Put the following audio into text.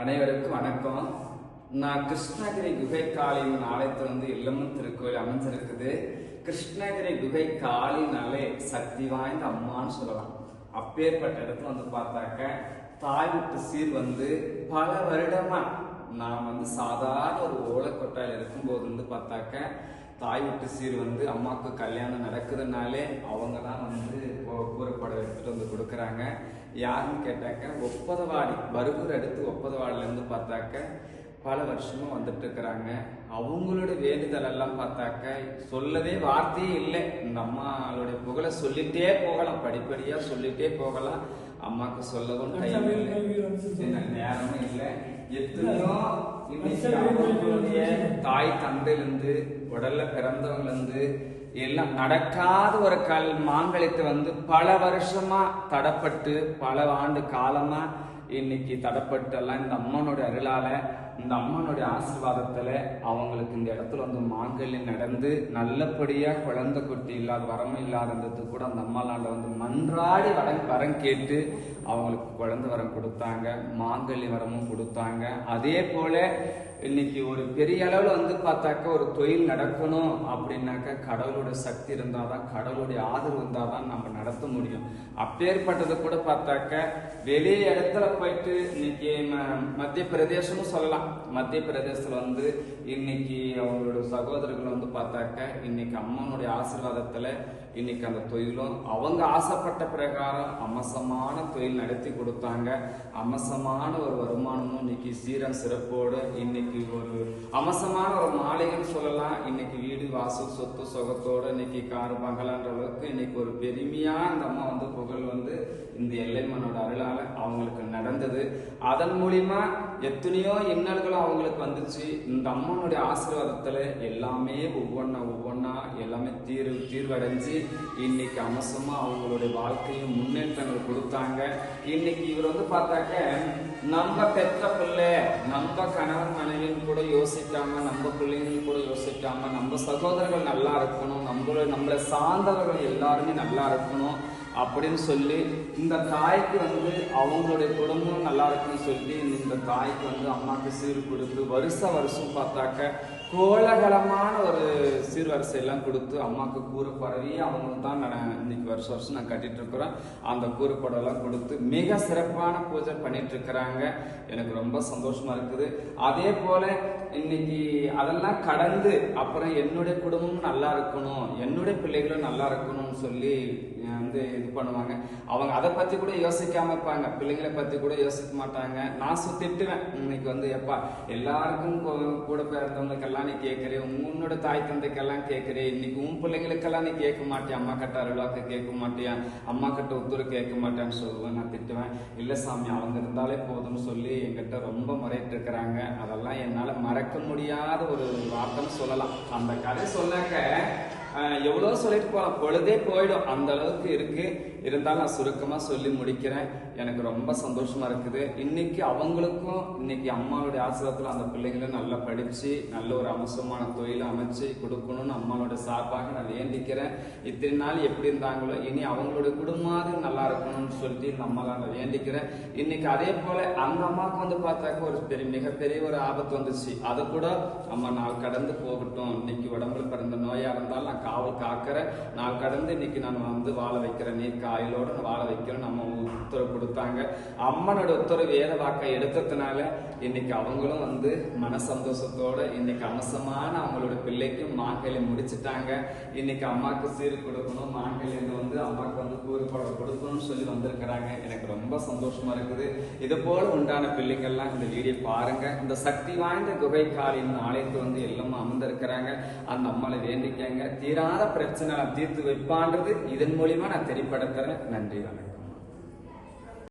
அனைவருக்கும் வணக்கம். நான் கிருஷ்ணகிரி குகை காளியின் ஆலயத்திலிருந்து வந்து இல்லமும் திருக்கோயில் அமைஞ்சிருக்குது. கிருஷ்ணகிரி குகை காளினாலே சக்தி வாய்ந்த அம்மான்னு சொல்லலாம். அப்பேற்பட்ட இடத்துல வந்து பார்த்தாக்க தாய் விட்டு சீர் வந்து பல வருடமா நான் வந்து சாதாரண ஒரு ஓலைக்கொட்டாயில் இருக்கும்போது வந்து பார்த்தாக்க தாய் விட்டு சீர் வந்து அம்மாவுக்கு கல்யாணம் நடக்குதுனாலே அவங்க தான் வந்து எடுத்துட்டு வந்து கொடுக்குறாங்க. யாருன்னு கேட்டாக்க ஒப்பதவாடி பருகூர் அடுத்து ஒப்பதவாடில இருந்து பார்த்தாக்க பல வருஷமா வந்துட்டு இருக்கிறாங்க. அவங்களோட வேண்டுதல் எல்லாம் பார்த்தாக்க சொல்லவே வார்த்தையே இல்லை. இந்த அம்மாளுடைய புகழை சொல்லிட்டே போகலாம். படிப்படியா சொல்லிட்டே போகலாம். அம்மாக்கு சொல்லவும் டைம் இல்லை. நேரமும் இல்லை. எத்தனையோ அவங்களுடைய தாய் தந்தையிலிருந்து உடல்ல பிறந்தவங்க இருந்து எல்லாம் நடக்காத ஒரு கல் மாங்கலியத்தை வந்து பல வருஷமா தடப்பட்டு பல ஆண்டு காலமா இன்னைக்கு தடப்பட்டெல்லாம் இந்த அம்மனுடைய அருளால இந்த அம்மனுடைய ஆசீர்வாதத்தில் அவங்களுக்கு இந்த இடத்துல வந்து மாங்கல்யம் நடந்து நல்லபடியா குழந்தை குட்டி இல்லாத வரமும் இல்லாதது கூட அந்த அம்மாளாண்ட வந்து மன்றாடி வரம் வரம் கேட்டு அவங்களுக்கு குழந்தை வரம் கொடுத்தாங்க மாங்கல்ய வரமும் கொடுத்தாங்க. அதே போல இன்னைக்கு ஒரு பெரிய அளவுல வந்து பார்த்தாக்க ஒரு தொழில் நடக்கணும் அப்படின்னாக்க கடவுளோட சக்தி இருந்தாதான் கடவுளுடைய ஆதரவு இருந்தாதான் நம்ம நடத்த முடியும். அப்பேற்பட்டது கூட பார்த்தாக்க வெளி இடத்துல போயிட்டு இன்னைக்கு மத்திய பிரதேசம்னு சொல்லலாம். மத்திய பிரதேசத்துல வந்து இன்னைக்கு அவங்களோட சகோதரர்கள் வந்து பார்த்தாக்க இன்னைக்கு அம்மனுடைய ஆசீர்வாதத்தில் இன்னைக்கு அந்த தொழிலும் அவங்க ஆசைப்பட்ட பிரகாரம் அமசமான தொழில் நடத்தி கொடுத்தாங்க. அமசமான ஒரு வருமானமும் இன்னைக்கு சீரம் சிறப்போடு இன்னைக்கு ஒரு அமசமான ஒரு மாலைன்னு சொல்லலாம். இன்னைக்கு வீடு வாசல் சொத்து சுகத்தோடு இன்னைக்கு கார் பங்களான்ற அளவுக்கு இன்னைக்கு ஒரு பெருமையா அந்த அம்மா வந்து புகழ் வந்து இந்த எல்லைமனோட அருளால அவங்களுக்கு நடந்தது. அதன் மூலியமா எத்தனையோ இன்னல்களும் அவங்களுக்கு வந்துச்சு. இந்த அம்மனுடைய ஆசீர்வாதத்துல எல்லாமே ஒவ்வொன்றா ஒவ்வொன்றா எல்லாமே தீர்வு தீர்வடைஞ்சு இன்னைக்கு அம்சமாக அவங்களுடைய வாழ்க்கையும் முன்னேற்றங்கள் கொடுத்தாங்க. இன்னைக்கு இவர் வந்து பார்த்தாக்க நம்ம பெற்ற பிள்ளை நம்ம கணவன் மனைவின்னு கூட யோசிக்காம நம்ம பிள்ளைங்களும் கூட யோசிக்காம நம்ம சகோதரர்கள் நல்லா இருக்கணும் நம்மளோட நம்மளை சார்ந்தவர்கள் எல்லாருமே நல்லா இருக்கணும் அப்படின்னு சொல்லி இந்த தாய்க்கு வந்து அவங்களுடைய குடும்பம் நல்லா இருக்குன்னு சொல்லி இந்த தாய்க்கு வந்து அம்மாவுக்கு சீர் கொடுத்து வருஷ வருஷம் பார்த்தாக்க கோலகலமான ஒரு சீர்வரிசை எல்லாம் கொடுத்து அம்மாவுக்கு கூரை பரவி அவங்களுக்கு தான் நான் இன்னைக்கு வருஷம் வருஷம் நான் கட்டிட்டு இருக்கிறோம். அந்த கூரை கொடுத்து மிக சிறப்பான பூஜை பண்ணிட்டு இருக்கிறாங்க. எனக்கு ரொம்ப சந்தோஷமா இருக்குது. அதே போல இன்னைக்கு அதெல்லாம் கடந்து அப்புறம் என்னுடைய குடும்பமும் நல்லா இருக்கணும் என்னுடைய பிள்ளைகளும் நல்லா இருக்கணும்னு சொல்லி வந்து இது பண்ணுவாங்க. அவங்க அதை பத்தி கூட யோசிக்காம இருப்பாங்க. பிள்ளைங்களை பத்தி கூட யோசிக்க மாட்டாங்க. நான் திட்டுவேன். இன்னைக்கு வந்து எப்பா எல்லாருக்கும் கூட பிறந்தவங்களுக்கெல்லாம் நீ கேட்கறே உன்னோட தாய் தந்தைக்கெல்லாம் கேட்கறே. இன்னைக்கு உன் பிள்ளைங்களுக்கெல்லாம் நீ கேட்க மாட்டியா? அம்மா கிட்ட அருளாக்க கேட்க மாட்டியா? அம்மா கிட்ட உத்தரவு கேட்க மாட்டேன்னு சொல்லுவேன் நான் திட்டுவேன். இல்ல சாமி அவங்க இருந்தாலே போதும்னு சொல்லி என்கிட்ட ரொம்ப முறையிட்டு இருக்கிறாங்க அதெல்லாம் என்னால மறக்க முடியாத ஒரு வார்த்தைன்னு சொல்லலாம். அந்த கதை சொல்லக்க எவ்வளோ சொல்லிட்டு போகலாம் பொழுதே போயிடும். அந்த அளவுக்கு இருக்கு. இருந்தாலும் நான் சுருக்கமாக சொல்லி முடிக்கிறேன். எனக்கு ரொம்ப சந்தோஷமா இருக்குது. இன்னைக்கு அவங்களுக்கும் இன்னைக்கு அம்மாவுடைய ஆசிரத்தில் அந்த பிள்ளைங்களை நல்லா படிச்சு நல்ல ஒரு அம்சமான தொழிலை அமைச்சு கொடுக்கணும்னு அம்மாவோட சார்பாக நான் வேண்டிக்கிறேன். இத்தனை நாள் எப்படி இருந்தாங்களோ இனி அவங்களோட குடும்பமாவது நல்லா இருக்கணும்னு சொல்லிட்டு இந்த அம்மாவை நான் வேண்டிக்கிறேன். இன்னைக்கு அதே போல அந்த அம்மாவுக்கு வந்து பார்த்தாக்க ஒரு பெரிய மிகப்பெரிய ஒரு ஆபத்து வந்துச்சு. அதை கூட அம்மா நாள் கடந்து போகட்டும். இன்னைக்கு உடம்புல பிறந்த நோயா இருந்தாலும் நான் காவல் காக்கிறேன் நாள் கடந்து இன்னைக்கு நான் வந்து வாழ வைக்கிறேன் நீர் காயலோடு நான் வாழ வைக்கிறேன் நம்ம உத்தரவு கொடுத்தாங்க. அம்மனோட உத்தரவு வேத வாக்கை எடுத்ததுனால இன்னைக்கு அவங்களும் வந்து மன சந்தோஷத்தோட இன்னைக்கு அம்சமான அவங்களோட பிள்ளைக்கும் மாங்கல்யம் முடிச்சுட்டாங்க. இன்னைக்கு அம்மாவுக்கு சீர் கொடுக்கணும் மாங்கல்யம் வந்து அம்மாவுக்கு வந்து கூறுபடம் கொடுக்கணும்னு சொல்லி வந்திருக்கிறாங்க. எனக்கு ரொம்ப சந்தோஷமா இருக்குது. இது போல உண்டான பிள்ளைங்கள்லாம் இந்த வீடியோ பாருங்க. இந்த சக்தி வாய்ந்த குகை காலின் ஆலயத்தை வந்து எல்லாமே அமர்ந்திருக்கிறாங்க. அந்த அம்மாவை வேண்டிக்கங்க. தீராத பிரச்சனை தீர்த்து வைப்பான்றது இதன் மூலியமா நான் தெரியப்படுத்துறேன் நன்றி வணக்கம்